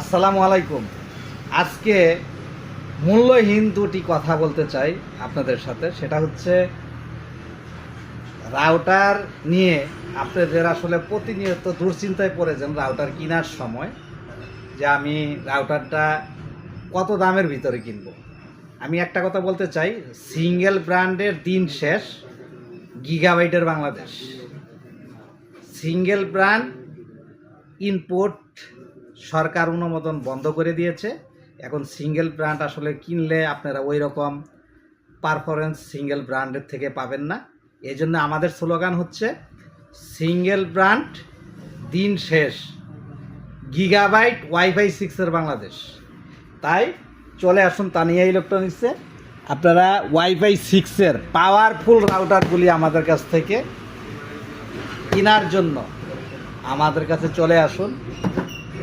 আসসালামু আলাইকুম। আজকে মূল্যহীন দুটি কথা বলতে চাই আপনাদের সাথে। সেটা হচ্ছে, রাউটার নিয়ে আপনাদের আসলে প্রতিনিয়ত দুশ্চিন্তায় পড়েছেন রাউটার কেনার সময়, যে আমি রাউটারটা কত দামের ভিতরে কিনব। আমি একটা কথা বলতে চাই, সিঙ্গেল ব্র্যান্ডের দিন শেষ গিগাবাইটের বাংলাদেশ। সিঙ্গেল ব্র্যান্ড ইনপুট সরকার অনুমোদন বন্ধ করে দিয়েছে। এখন সিঙ্গেল ব্র্যান্ড আসলে কিনলে আপনারা ওই রকম পারফরমেন্স সিঙ্গেল ব্র্যান্ডের থেকে পাবেন না। এই জন্য আমাদের স্লোগান হচ্ছে সিঙ্গেল ব্র্যান্ড দিন শেষ। গিগাবাইট ওয়াইফাই সিক্সের বাংলাদেশ। তাই চলে আসুন তানিয়া ইলেকট্রনিক্সে। আপনারা ওয়াইফাই সিক্সের পাওয়ারফুল রাউটারগুলি আমাদের কাছ থেকে কেনার জন্য আমাদের কাছে চলে আসুন।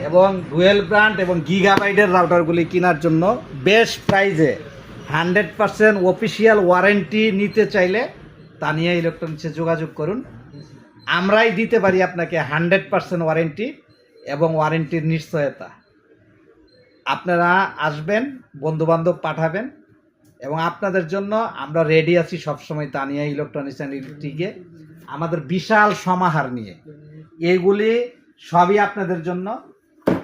এবং ডুয়েল ব্র্যান্ড এবং গিগাবাইটের রাউটারগুলি কেনার জন্য বেস্ট প্রাইজে হান্ড্রেড পারসেন্ট অফিসিয়াল ওয়ারেন্টি নিতে চাইলে তানিয়া ইলেকট্রনিক্সে যোগাযোগ করুন। আমরাই দিতে পারি আপনাকে হান্ড্রেড পারসেন্ট ওয়ারেন্টি এবং ওয়ারেন্টির নিশ্চয়তা। আপনারা আসবেন, বন্ধুবান্ধব পাঠাবেন এবং আপনাদের জন্য আমরা রেডি আছি সবসময় তানিয়া ইলেকট্রনিক্স অ্যান্ড ইলেকট্রিকে আমাদের বিশাল সমাহার নিয়ে। এগুলি সবই আপনাদের জন্য।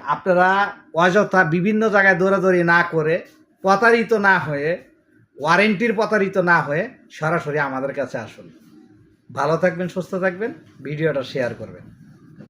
আপনারা অযথা বিভিন্ন জায়গায় দৌড়াদৌড়ি না করে প্রতারিত না হয়ে ওয়ারেন্টির প্রতারিত না হয়ে সরাসরি আমাদের কাছে আসুন। ভালো থাকবেন, সুস্থ থাকবেন, ভিডিওটা শেয়ার করবেন।